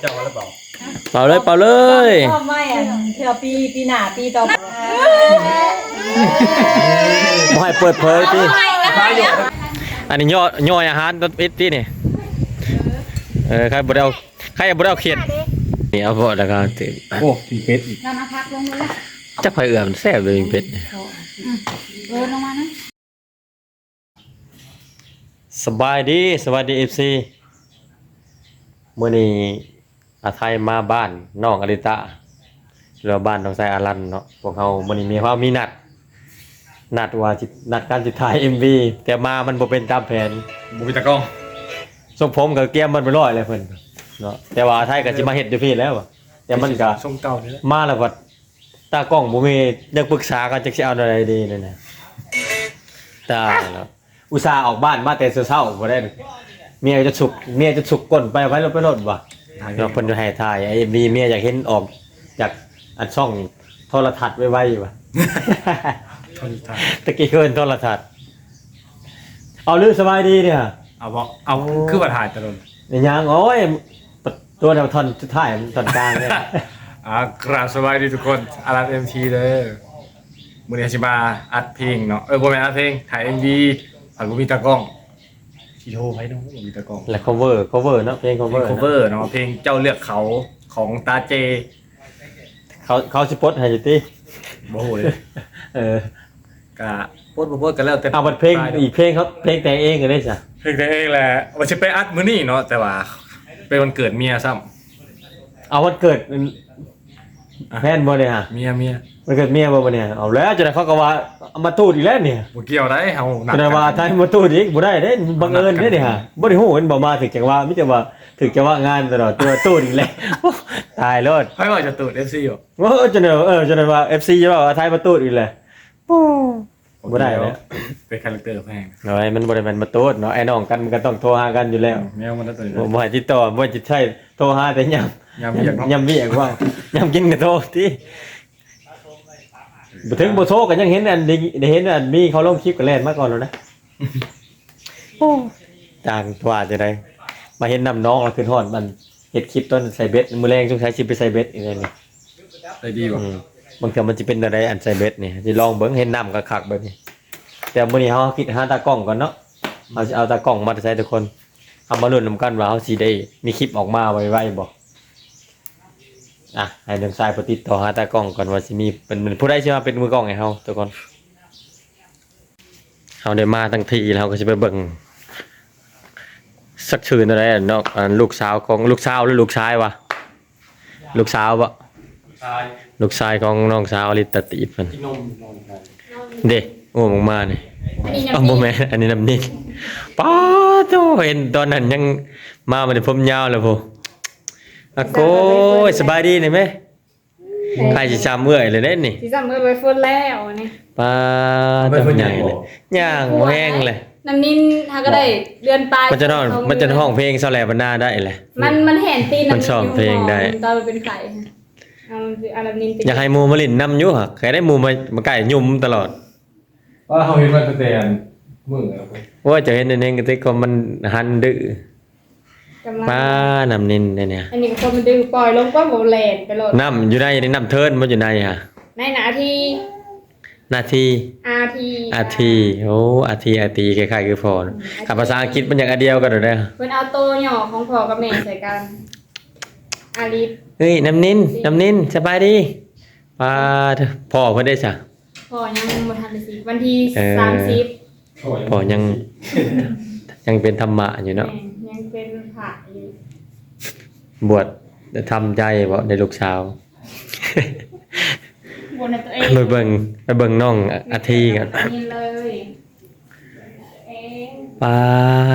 เจ้าว่าหรือเปล่าเป่าเลยเป่าเลยชอบไม่อะเธอปีปีหน้าปีต่อไปบ่ให้เปิดเผยพี่พาอยู่อันนี้ย่อย่อยอาหารรถอิดพี่นี่เออใครบ่ได้เอาใครบ่ได้เอาเขียดนี่เอาพอแล้วก็ตื่นโอ้มีเป็ดอีกเรามาพักลงเลยจักไผเอื้อมแซ่บเลยเป็ดเออลงมานะสบายดีสวัสดี FC มื้อนี้ อาไทยมาบ้านน้องอริตะหรือว่าบ้านน้องไซอารันเนาะพวกเฮามื้อนี้มีความมีนัด นัดว่าสินัดการสิถ่าย MV แต่มามันบ่เป็นตามแผนบุมีตะกล้องทรงผมกับเกียมมันไปร้อยเลยเพิ่นเนาะแต่ว่าไทยก็สิมาเฮ็ดอยู่พี่แล้วอะแต่มันก็ทรงเก่านี่แหละมาแล้วก็ตากล้องบ่มียังปรึกษากันจักสิเอาอะไรดีนั่นน่ะตายแล้วอุตส่าห์ออกบ้านมาแต่เช้าๆบ่ได้เมียจะฉุกเมียจะฉุกก้นไปไว้รถไปรถว่ะ เนาะเพิ่นจะให้ถ่ายไอ้มีเมียอยากเห็นออกจากอันช่องโทรทัศน์ไว้ๆว่ะ ทนทานตะกี้เพิ่นโทรทัศน์เอาลือสบายดีเนี่ยเอาบอกเอาคือว่าถ่ายตะลนในยางโอ้ยตัวเดียวทอนสุดท้ายมันตอนกลางเนี่ย อ่ากราบสบายดีทุกคนอารันเอ็มทีเลยมือนี้ชิมาอัดเพลงเนาะเออบ่แม่นอัดเพลงถ่ายเอ็มวีผ่านบุมีตะกล้อง ที่โทรไปเนาะบุมีตะกล้องและ cover cover เนาะเพลง เพล cover ง cover เนาะเพลงเจ้าเลือกเขาของตาเจเขาเขาสิปลดให้จิติโอ้โหเลยเออกะโพดบ่โพดกันแล้วแต่เอาบัดเพลงอีกเพลงเขาเพลงแต่งเองก็ได้จ้ะเพลงแต่เองแหละว่าสิไปอัดมื้อนี้เนาะแต่ว่าเป็นวันเกิดเมียซ้ำเอาวันเกิดแพนบ่เนี่ยฮะเมียเมีย วันเกิดเมียบ่บ่เนี่ยเอาแล้วจะได้เขาก็ว่าเอามาตูดอีกแล้วเนี่ยบ่เกี่ยวได้เฮาหนักจะได้ว่าทายมาตูดอีกบ่ได้เด้บังเอิญเด้เนี่ยฮะบ่ได้ฮู้เห็นบ่มาถึกจังว่ามิแต่ว่าถึกจังว่างานตลอดตัวตูดอีกแล้วตายโลดให้ว่าจะตูด FC อยู่ว่าเออจะเนอะเออจะเนอะว่า FC จะว่าทายมาตูดอีกแล้วบ่ได้แล้วเป็นคาแรคเตอร์แพงเนาะไอ้มันบ่ได้แม่นมาตูดเนาะไอ้น้องกันมันก็ต้องโทรหากันอยู่แล้วแมวมันได้ตัวนี้บ่บ่ให้ติดต่อบ่จิตใช่โทรหาแต่ยามยามเบียกเนาะยามเวียกว่ายามกินก็โทรติ บ่ถึงบ่โทรก็ยังเห็นอันได้ได้เห็นอันมีเขาลงคลิปก็แล่นมาก่อนแล้วนะโอ้ต่างว่าจะได้มาเห็นนำน้องเราขึ้นฮอดมันเฮ็ดคลิปตอนใส่เบ็ดมื้อแรงสงสัยสิไปใส่เบ็ดอีกแล้วนี่ได้ดีป่ะอืมบางทีมันจะเป็นอะไรอันใส่เบ็ดนี่สิลองเบิ่งเห็นน้ำก็คักแบบนี้ แต่มื้อนี้เฮาคิดหาตากล้องก่อนเนาะเอาสิเอาตากล้องมาใส่ทุกคนเอามาลุ้นนำกันว่าเฮาสิได้มีคลิปออกมาไวๆบ่ อะให้เดินสายไปติดต่อหาตากล้องก่อนว่าสิมีเป็นเป็นผู้ใดสิมาเป็นมือกล้องให้เฮาทุกคนเฮาได้มาทั้งทีแล้วเฮาก็สิไปเบิ่งสักชื่ออะไรอะเนาะอันลูกสาวของลูกสาวหรือลูกชายวะลูกสาวบ่ใช่ลูกชายของน้องสาวลิตติเพิ่นกินนมนอนกันเด้โอ้มงมานี่อันนี้อ้าวน้ำบ่พริแม่กนอันนี้น้ำนิ่งป้าโตเห็นตอนนั้นยังมาบ่ได้ผมยาวแล้วพุอะโกยสบายดีนี่แม่ใครสิจำเมื่อยเลยเด้นี่สีสันเมื่อไปฟุ้นแล้วนี่ป้าตวใหญ่เลยย่างแห้งเลย น้ำนิ่นถ้าก็ได้เดือนปลายมันจะนอนมันจะห้องเพลงเสาแหลบรรณาได้แหละมันมันเห็นตีนมันชอบเพลงได้ตอนมันเป็นไข่เอาเอาน้ำนิ่นไปอยากให้หมู่มาลิ้นนำอยู่ฮะใครได้หมู่มามาใกล้ยุ่มตลอดว่าเขาเห็นมันตั้งแต่มือแล้วว่าจะเห็นในนี้ก็ติก็มันหันดื้อ กำลังป้านำนินเนี่ยอันนี้ก็คนมันดึงปล่อยลงก็โบแลนไปโหลดน้ำอยู่ในนี่น้ำเทินมันอยู่ในฮะในหนาที่นาทีอาทีอาทีโอ้อาทีอาทีคล้ายๆคือพอนะคำภาษาอังกฤษมันอย่างอันเดียวกันเลยนะเพิ่นเอาโตหย่อของพ่อกับแม่ใส่กันอาลิฟเฮ้ยน้ำนินน้ำนินสบายดีป้าเถอะพ่อเพิ่นได้จ้ะพ่อยังบ่ทันได้สิวันที่เออสามสิบพ่อยังยังเป็นธรรมะอยู่เนาะแม่ยังเป็นผ่าอยู่ บวชทำใจบ่ในลูกสาวบนตัวเองไปเบิ่งไปเบิ่งน้องอาทีกันนี่เลยเองป้า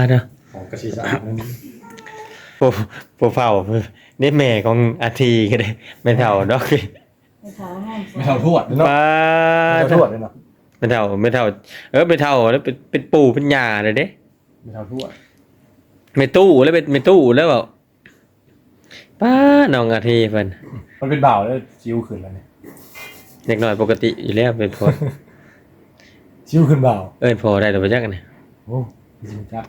เถอะของกระชีสะอาดนั่นโปรโปรเฝ้านี่แม่ของอาทีก็ได้แม่เฒ่าดอกไปถามห้องไม่เท่าทวดเนาะป้าไม่เถเท่าทวดอะเลยเนาะไม่เท่าไม่เท่าเออไม่เท่าแล้วเป็นเป็นปู่เป็นยาเลยเด้ ไม่เท่าทวดไม่ตู้แล้วเป็นไม่ตู้แล้วเปล่า ป้าน้องอาทีเพิ่นมันเป็นบ่าวแล้วชิวขึ้นแล้วเนี่ยเด็กน้อยปกติอยู่แล้วเป็นพอ ชิวขึ้นบ่าวเอ้ยพอได้แต่บ่จักเนี่ยโอ้จริงจ้ะ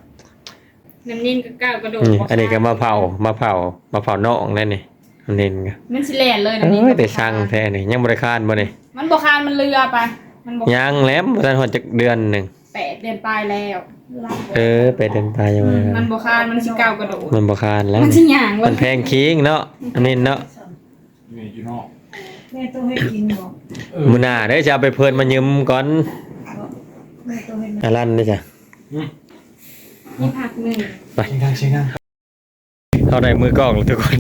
น้ำนิ่นก็ก้าวกระโดดนี่บ่อันนี้ก็มาเผามาเผามาเผาน้องนั่นนี่อันนี้ก็มันสิแล่นเลยเอน้ำนิ่นอก็แต่ช่างแท้นี่ยังบ่ได้คานบ่นี่มันบ่คานมันเรือไป มันบ่ยังแหล้วบ่ทันฮอดจักเดือนหนึง แปดเดือนปลายแล้วเออไปเดินตายยังบ่ได้มัคานนบ่คานมันสิก้าวกระโดดมันบ่คานแล้ว มันสิหย่างมันแพงคิงเนาะอันนี้เนาะนี่อยู่นอกแม่ต้องให้กินบ่มื้อหน้าเด้อจะเอาไปเพิ่นมายืมก่อนแม่ต้องให้อารันเด้อจ้ะนี่ผักหนึ่งเชียงดังเชียงดังเท่าได้มือกล้องแล้วทุกคน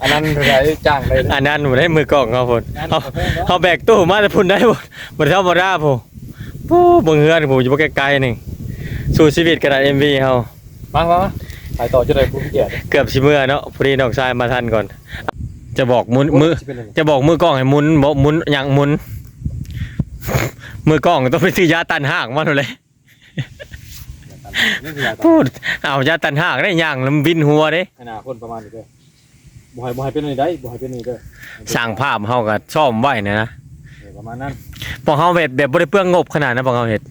อันนั้นเท่าไหร่จ้างเลยอันนั้นบ่ได้มือกล้องเขาพุ่นเฮาเฮาแบกตู้มาแต่พุ่นได้บ่บ่ได้ธรรมดาพุ่น ปู้เบิ่งเฮือนผมอยู่บ่ไกลๆนี่สู้ชีวิตกระดาษ MV เฮามามามาถ่ายต่อจะได้ผู้เกียรติเกือบสิเมื่อเนาะพอดีน้องชายมาทันก่อน จะบอกมุนมือจะบอกมือกล้องให้หมุนบอกหมุนอย่างหมุน มือกล้องต้องไปซื้อยาตันหากมาเลยนี่คืออะไรพูดเอายาตันหากได้อย่างแล้วมันบินหัวเด้อนาคตประมาณนี้เด้อบ่ให้บ่ให้เป็นนี่ได้บ่ให้เป็นนี่เด้อสร้างภาพเฮาก็ซ่อมไว้นะนะเออ ประมาณนั้นพอเฮาเฮ็ดแบบบ่ได้เปลืองงบขนาดนั้นพอเฮาเฮ็ด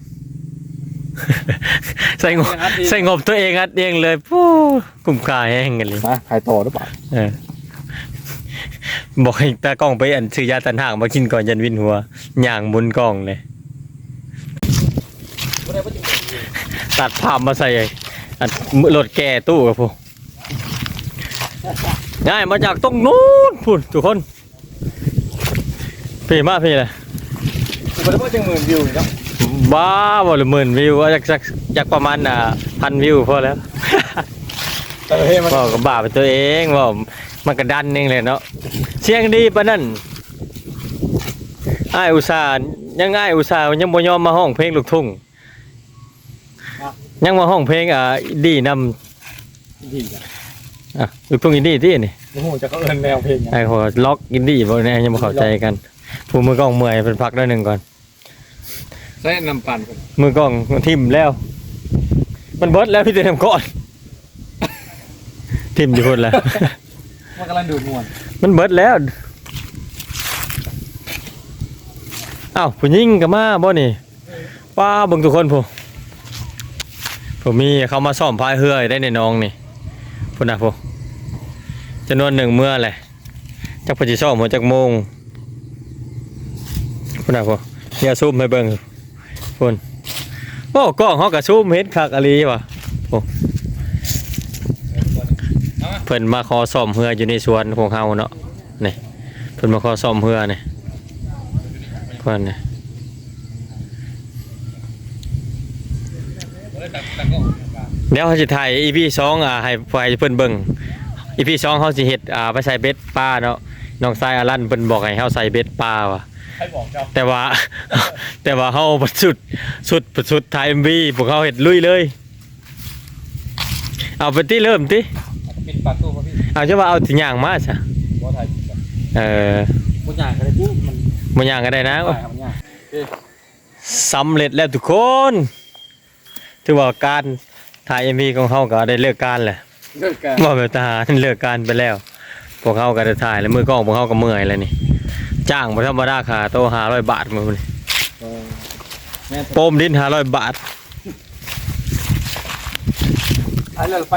ใส่งบใส่งบตัวเองอัดเองเลยปู้คุ้มค่าแฮงกันเลยมาถ่ายต่อหรือเปล่าเออบอกให้ตากล้องไปอันซื้อยาตันหากมากินก่อนยันวินหัวย่างหมุนกล้องเลยตัดภาพมาใส่อันรถแก่ตู้กับผมง่ายมาจากตรงนู้นพูดทุกคน พี่มาพี่เลยบ่ได้บ่จังหมื่นวิวนี่เนาะบ้าบ่หรือหมื่นวิวว่าจากจากจากประมาณอะพันวิวพอแล้วเออเฮ้ยมันบอกกับบาปตัวเองว่ามันกระดันเองเลยเนาะเสียงดีปะนั่นไอ้ายอุตส่าห์ยังไอ้ายอุตส่าห์ยังบ่ยอมมาห้องเพลงลูกทุ่งยังมาห้องเพลงอะดีนำดีจ้ะอะลูกทุ่งอินดี้ที่นี่โอ้โหจะเขาเอิ้นแนวเพลงหยังไอ้หัวล็อกอินดี้บ่แน่ยังบ่เข้าใจกัน ผู้มือกล้องเมื่อยเป็นพักได้หนึ่งก่อน ใส่น้ำปั่นเพิ่นมือกล้องทิ่มแล้ว มันเบิดแล้วพี่จะทำก่อน ทิ่มอยู่คนแล้วมันกำลังดูดม่วนมันเบิดแล้วอ้าวผู้หญิงก็มาบ่นี่ว้าเบิ่งทุกคนผมผมมีเขามาซ่อมพายเรือได้ในน้องนี่พุ่นน่ะผมจำนวนหนึ่งเมื่อแหละจักเพนสิซ่อมหัวจักโมง พุ่นน่ะผมอย่าซูมให้เบิ่งพุ่นโอ้กล้องเฮาก็ซูมเห็นคักอะลีว่ะโอ้เพิ่นมาขอซ่อมเรืออยู่ในสวนของเฮาเนาะนี่เพิ่นมาขอซ่อมเรือนี่เพิ่นนี่เดี๋ยวเขาจะถ่าย EP สองอ่าให้ฝ่ายเพิ่นเบิ่ง EP สองเขาสิเฮ็ดอ่าไปใส่เบ็ดปลาเนาะ น้องชายอารันเพิ่นบอกให้เฮาใส่เบ็ดปลาว่ะให้บอกเจ้าแต่ว่า แต่ว่าเฮาบัดสุดสุดบัดสุดถ่าย MV พวกเขาเฮ็ดลุยเลย เอาไปที่เริ่มติปิดปากตู้มาพี่เอาจะว่าเอาที่ย่างมาซะบ่ถ่ายปิดก่อนเออบ่ย่างก็ได้ปุ๊บมันบ่ย่างก็ได้นะถ่ายครับมันย่างสำเร็จแล้วทุกคน ถือว่าการถ่าย MV ของเฮาก็ได้เลิกการแหละเลิกกัน ว่าแบบทหารเลิกการไปแล้วพ วกเขาก็ได้ถ่ายแล้วมือกล้องพวกเขาก็เมื่อยแล้วนี่ จ้างบ่ธรรมดาค่าโตห้าร้อยบาทมือนี่เออแม่นโปมดินห้าร้อยบาทถ่ายแล้วไป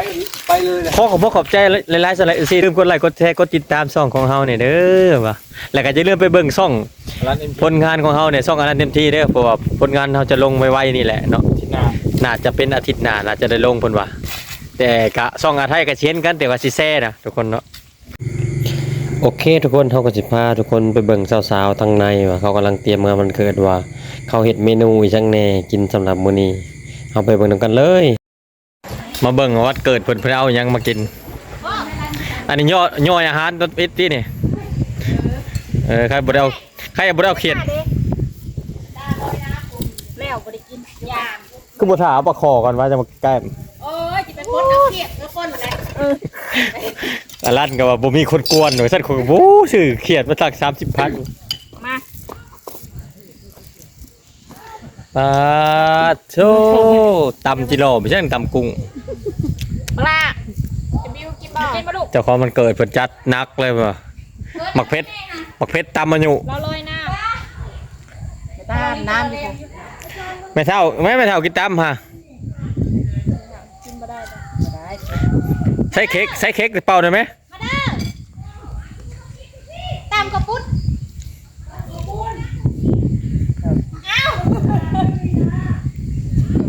ไปเลยนะขอขอบพระขอบใจหลายๆสไลด์สิลืมกดไลค์กดแชร์กดติดตามช่องของเฮาเนี่ยเด้อว่ะแล้วก็จะลืมไปเบิ่งช่องร้านเอ็มผลงานของเฮาเนี่ยช่องอันนั้นเต็มที่เด้อเพราะว่าผลงานเฮาจะลงไวๆนี่แหละเนาะที่นาน่าจะเป็นอาทิตย์หน้าน่าจะได้ลงเพิ่นว่าแต่กะช่องอาไทยก็เช่นกันแต่ว่าสิแซ่นะทุกคนเนาะ โอเค ทุกคนเขาก็สิพาทุกคนไปเบิ่งสาวๆทางในว่าเขากำลังเตรียมงานมันเกิดว่า เขาเฮ็ดเมนูอีจังแหน่กินสำหรับมื้อนี้เอาไปเบิ่งนำกันเลย มาเบิ่งว่าวัดเกิดเพิ่นเพิ่นเอาหยังมากิน อันนี้ย่อย่อยอาหารรสอิดที่นี่เออใครบ่ได้เอาใครบ่ได้เอาเขียดแล้วบ่ได้กินยามคือบ่ถาเอาปลาคอก่อนว่าจะมาใกล้โอ้ยสิเป็นคนเอาเกียดแล้วคนมาแล้วเอออารันก็ว่าบ่มีคนกวนหน่อยซั่นคนก็บ่ซื้อเขียดมาสัก30พันมาปาโชตำจิโร่ไม่ใช่ตำกุ้งปลาจะบิวกินบ่กินบ่ลูกเจ้าของมันเกิดเพิ่นจัดหนักเลยว่ะหมักเพชรหมักเพชรตำมาอยู่เราลอยน้ำตามน้ำดิไม่เท่าไม่ไม่เท่ากินตำฮะ ใช้เค้กใช้เค้กเป่าได้ไหมมาเด้อตามกระปุ้นเอ้า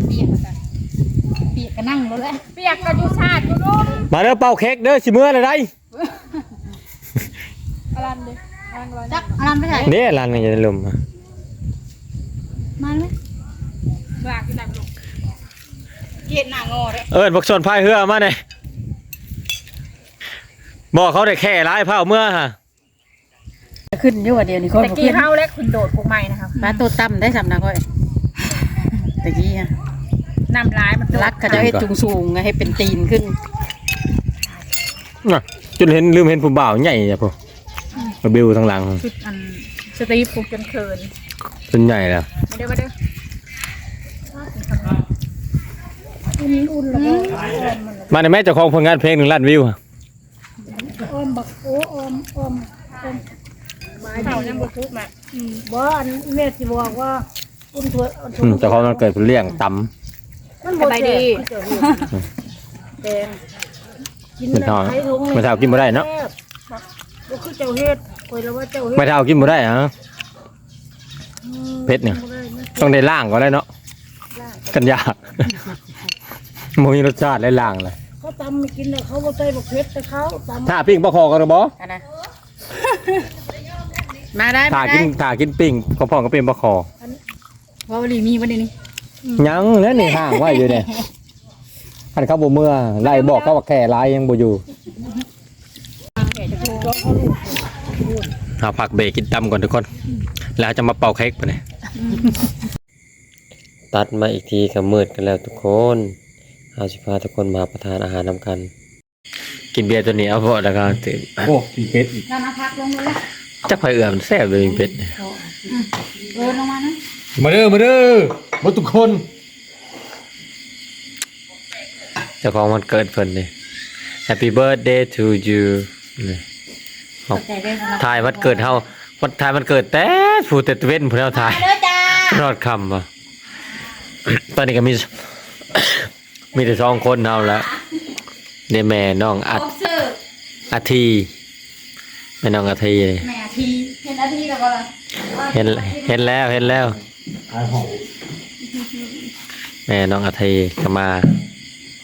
เปียกกันเปียกก็นั่งรถแล้วเปียกก็อยู่ชาติอยู่นู่นมาเด้อเป่าเค้กเด้อสิมื้อละได้อลันเลยอลันจักอลันไปไหนเด้ร้านนี้จะได้ลมอะมาไหมลากที่ไหนลูกเกลียดหน้างอเลยเอิ้นบักชนพายเรือมาหน่อย บอกเขาได้แค่ร้ายเผาเมื่อฮะขึ้นอยู่ว่าเดียวนี่คนตะบ่กี้ขึ้นเข้าแล้วคุณโดดพวกใหม่นะครับปลาตัวต่ำได้สำนักก้อยตะกี้อะน้ำร้ายมันโดดรักเขาจะให้จุงสูงไงให้เป็นตีนขึ้นน่ะจนเห็นลืมเห็นผู้บ่าวใหญ่จ้ะพวกมาบิวทางหลังชุดอันสตีฟปลุกจนเคินจนใหญ่แล้วมาเด้อมาเด้อมาในแม่เจ้าของผลงานเพลงหนึ่งล้านวิวอะอม บักโอ้อมอมเต่ายังบ่ทุกมาบ่อันแม่สิบอกว่าอุ้มถวยเอาถวอืยมเจ้าของมันเกิดเป็นเลี้ยงตมันบ่แซ่บแดงกินำไม่แล้วเท่าไข่ถุงไม่เท่ากินบ่ได้เนาะแซ่บบ่คือเจ้าเฮ็ดคอยแล้วว่าเจ้าเฮ็ดไม่เท่ากินบ่ได้ฮะเพชรเนี่ยบ่ได้มันต้องได้ล่างก็ได้เนาะ กันยาก มันมีรสชาติได้ล่างเลย เขาตำไม่กินน่ะเขาบ่ใส่บักเผ็ดแต่เขาตำถ้าปิ้งปลาคอกันหรือบ่อันนะ มาได้ถ้ามากิได้นถ้ากินปิ้งก็พอก็เป็นปลาคอว่าวันนี้มีวันนี้นี่ยังแล้วนี่ห่างไว้อยู่เนี่ยคันเขาบ่เมื่อไล่บอกเขาว่าแค่ลายยังบ่อยู่เอาผักเบรกกินตำก่อนทุกคน แล้วจะมาเป่าเค้กไปเนี่ย ตัดมาอีกทีก็มืดกันแล้วทุกคน เอาสิพาทุกคนมาประทานอาหารนำกัน กินเบียร์ตัวนี้เอาพอแล้วก็ตื่นโอ้มีเป็ดอีกเรามาพักลงเลยละจักไผเอื่อมนแซ่บเลยมีเป็ดเออลงมานะมาเด้อมาเด้อมาทุกคนเจ้าของวันเกิดเพิ่นนี่ Happy birthday to you นี่เข้าใจได้สำนักถ่ายวันเกิดเฮาวันถ่ายวันเกิดแต่ผู้แต่เว้นผู้เฮาถ่ายเด้อจ้ารอดคำว่ะ ตอนนี้ก็มี มีแต่สองคนเฮาแล้วเดแม่น้องอัดโอ้ซื้ออาทีแม่น้องอาทีนี่แม่อาทีเห็นอาทีแล้วก็ล่ะเห็นเห็นแล้วเห็นแล้วแม่น้องอาทีก็มา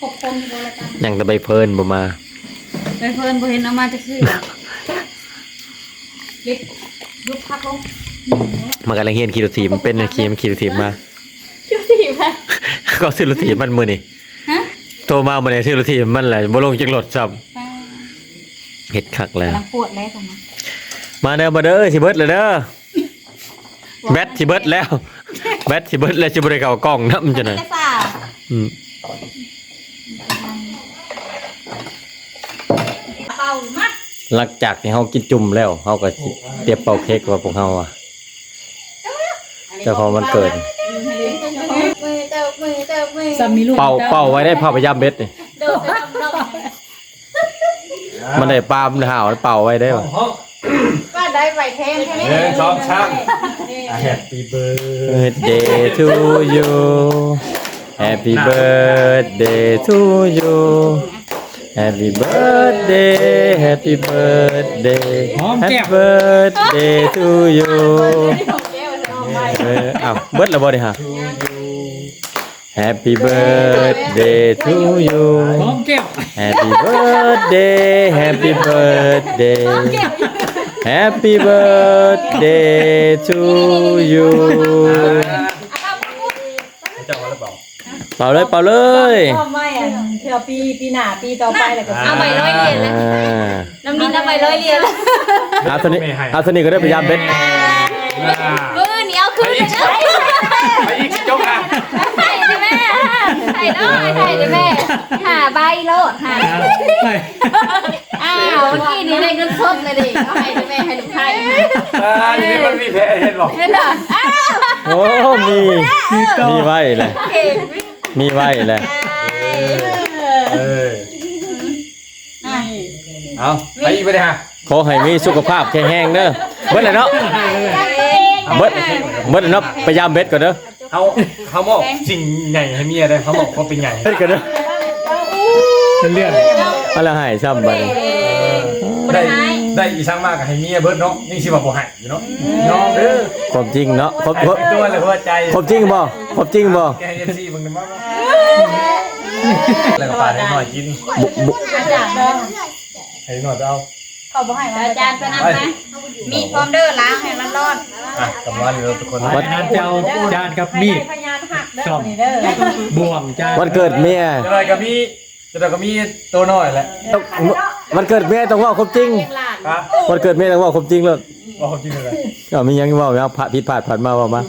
หกคนอยู่บนรายการยังแต่ใบเพิ่นบ่มาไปเพิ่นบ่เห็นเอามาจะซื้อยึดยุบพักลงมันกำลังเฮียนขี่รถถีบมันเป็นขี่มันขี่รถถีบมาคิวสี่ไหมก็ซื้อรถถีบมันมือนี่ฮะ โทรมาเมื่อนี้ซื้อรถถีบมันแหละบ่ลงจักรถซ้ำเฮ็ดคักแล้วกำลังปวดแล้วตรงนั้นมาเด้อมาเด้อสิเบิดเลยเด้อแบตสิเบิดแล้ว แบตสิเบิดแล้วสิบ่ได้เข้ากล้องนำจังได๋จะฝ่าอืมเป่ามัดหลังจากที่เฮากินจุ่มแล้วเฮาก็สิเตรียมเป่าเค้กว่าพวกเฮาอะเจ้าของวันเกิดมือเติบมือเติบมือสามีลูกเป่าเป่าไว้ได้พาพยายามเบ็ดนี่เดินไปทำเรามันได้ปลามันห่าวเป่าไว้ได้บ่ก็ได้ใบแทงแค่นี้หนึ่งสองสาม Happy birthday to you Happy birthday to you Happy birthday Happy birthday Happy birthday to you เอออ้าวเบิดแล้วบ่ดิฮะ Happy birthday to you พร้อมเก็บ Happy birthday Happy birthday Happy birthday to you เป่าเลยเป่าเลยพ่อไม่อะเทื่อปีปีหน้าปีต่อไปแล้วก็เอาใบร้อยเหรียญเลย อ่าน้ำนินเอาใบร้อยเหรียญเลยเอาตัวนี้เอาตัวนี้ก็ได้พยายามเบ็ดมือเหนียวขึ้นเลยนะ ไปอีกจบอะใส่ดิแม่ ใส่ด้วยใส่ดิแม่หาใบโลดหาอ้าวเมื่อกี้นี้ได้เงินสดเลยดิเอาให้ดิแม่ให้ลูกไทยอ่าทีนี้มันมีแผลเห็นบอกเห็นเหรออ้าวโอ้มีมีไว้เลยเก่งมีไว้เลยเออเอาไปอีกไปเลยฮะขอให้มีสุขภาพแข็งแรงเด้อเบิดเลยเนาะเบิดเบิดเลยเนาะพยายามเบ็ดก่อนเด้อ เขาเขาบอกสิ่งใหญ่ให้เมียเลยเขาบอกว่าเป็นใหญ่เบ็ดก่อนเด้อเลื่อนอะไรให้ซ้ำบัดนี้ได้ได้อีช่างมากกับให้เมียเบิดเนาะนี่สิว่าบ่ให้อยู่เนาะยอมเด้อความจริงเนาะความความตัวเลยหัวใจความจริงบ่ความจริงบ่แกเอฟซีมึงมาแล้วก็ปาดให้หน่อยกินบุบุอาจารย์เนาะให้หน่อยไปเอาอาจารย์ไปนั่งนะมีพร้อมเด้อล้างให้มันร้อนอะกลับบ้านเลยทุกคนวันนั้นเจ้าจานกับมีดซ่อมบ่วงจานวันเกิดเมียจะได้กับมีจะได้กับมีตัวน้อยแหละต้องวันเกิดเมียต้องเว่าความจริงครับวันเกิดเมียต้องเว่าความจริงเลยว่าความจริงเลยก็มีหยังเว่าแล้วผ่าผิดพลาดผ่านมาเว่ามา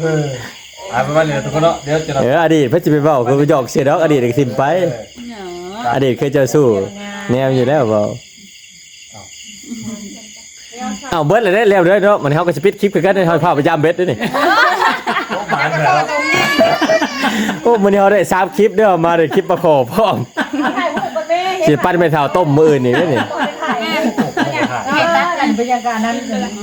เออ อะไปบ้านเลยทุกคนเนาะเดี๋ยวจะเอออดีตเพิ่นสิไปเว้าก็หยอกเสียดอกอดีตก็สิมไปอดีตเคยเจอสู้แนวอยู่แล้วเปล่าเอาเบิดเลยได้แล้วเด้อเนาะมันเฮาก็สิปิดคลิปคือกันให้เฮาพาไปยามเบ็ดด้วยนี่หมานแล้วโอ้มื้อนี้เฮาได้สามคลิปเด้อมาได้คลิปประขอพร้อมสิปั้นไปเท่าต้มมื้ออื่นนี่เด้อนี่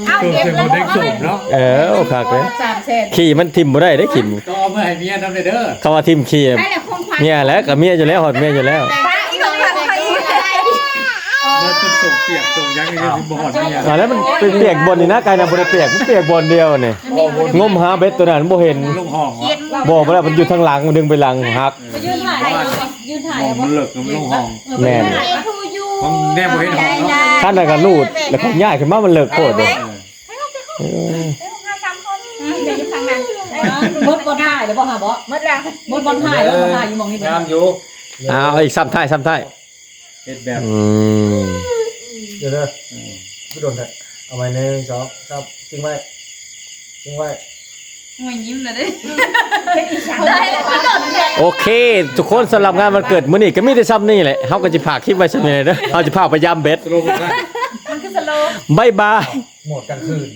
เอาสูบเก็บเป็นแล้วคนเด็กสูบเนาะเออโอ้คักเลยสามเศษขี่มันทิ่มบ่ได้ได้ขี่ก็เอามาให้เมียทำเลยเด้อเขาว่าทิ่มขี่ให้แต่คงควันเนี่ยแหล้วก็เมียอยู่แล้วฮอดเมียอยู่แล้วป้าอีกคนใครได้รถจนส่งเปียกส่งยังนี่ก็สิบ่ฮอดเมียอ่าแล้วมันเป็นเปียกบนนี่นะกายน่ะบ่ได้เปียกมันเปียกบนเดียวนี่งมหาเบ็ดตัวนั้นบ่เห็นลงห้องวะบอกบ่ได้มันอยู่ทางหลังมันดึงไปหลังหักยืนถ่ายยืนถ่ายห้องมันเลิกมันลงห้องแม่น ทูยูห้องแน่บ่เห็นห้องเนาะท่านน่ะก็รูดแล้วผมย้ายขึ้นมามันเลิกโคตรเลยเออเดี๋ยวอยู่ข้างนั้นมดบอลถ่ายหรือบ่หาบ่หมดแล้วมดบอลถ่ายแล้วบอลถ่ายอยู่มองนี่บ่งามอยู่เอาอีกซ้ำท้ายซ้ำท้ายเฮ็ดแบบอืมเดี๋ยวเด้อพี่โดนเลยเอาไว้หนึ่งสองสามทิ้งไว้ทิ้งไว้ มันยิ้มเลยดิได้แล้วก็โดดเลยโอเค ทุกคนสำหรับงานวันเกิดมื้อนี้ก็มีแต่ซ้ำนี่แหละเฮาก็สิพากคลิปไว้ซั่นนี่เด้อเฮาสิพาไปยามเบ็ดสโลว์ได้บ๊ายบาย หมดกลางคืน